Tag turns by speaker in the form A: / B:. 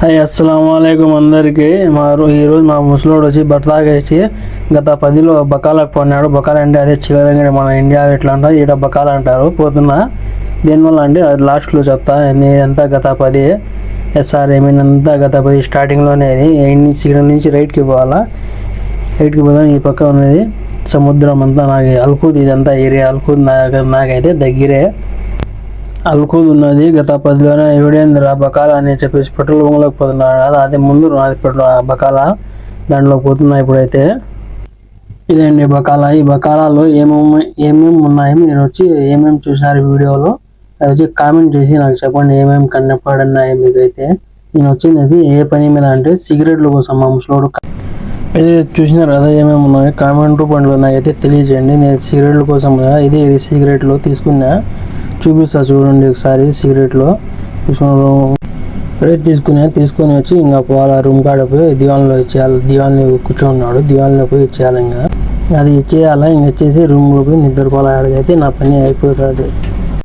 A: Hi అస్సలం అందరికి అందరికీ. మా ఈరోజు మా ముసలోడు వచ్చి బట్లాగేసి గత పదిలో బకాలకు కొన్నాడు. బకాల అంటే అదే చివరంగా మన ఇండియా ఎట్లా అంటారు ఈడ బకాల అంటారు. పోతున్నా దేనివల్ల అండి? అది లాస్ట్లో చెప్తా. ఎంత గత పది ఎస్ఆర్ ఏమైనంత గత పది స్టార్టింగ్లోనే ఇది ఇక్కడ నుంచి రైట్కి పోవాలా? రైట్కి పోదాం ఈ పక్క ఉన్నది సముద్రం అంతా నాకు అల్కూద్ ఇదంతా ఏరియా అల్కూద్ నాకు నాకైతే దగ్గరే. అల్కూద్ ఉన్నది గత పదిలోనే ఎవడేందిరా బకాల అని చెప్పేసి పెట్రోల్ బంక్లోకి పోతున్నాడు. అది అదే ముందు నాది పెట్రోల్ బకాల దాంట్లో పోతున్నా ఇప్పుడైతే. ఇదండి బకాల? ఈ బకాలాలో ఏమేమి ఏమేమి ఉన్నాయో? మీరు వచ్చి ఏమేమి చూసినారు వీడియోలో? అది వచ్చి కామెంట్ చేసి నాకు చెప్పండి ఏమేమి కన్నపడినాయి మీకైతే. నేను వచ్చింది ఏ పని మీద అంటే సిగరెట్ల కోసం మా ముసలోడు ఇది చూసినారు కదా ఏమేమి ఉన్నాయో? కామెంట్ రూపంలో నాకైతే తెలియజేయండి. నేను సిగరెట్ల కోసం ఇది ఇది సిగరెట్లు తీసుకున్నా. చూపిస్తా చూడండి ఒకసారి సిగరెట్లో. చూసుకున్న రేట్ తీసుకుని తీసుకొని వచ్చి ఇంకా పోవాలా రూమ్ కాడ పోయి దివాన్లో ఇచ్చేయాలి. దివాన్లో కూర్చోన్నాడు దివాన్లో పోయి ఇచ్చేయాలి ఇంకా. అది ఇచ్చేయాలా ఇంకా ఇచ్చేసి రూమ్లో పోయి నిద్రపోవాలి అడిగైతే నా పని అయిపోతుంది.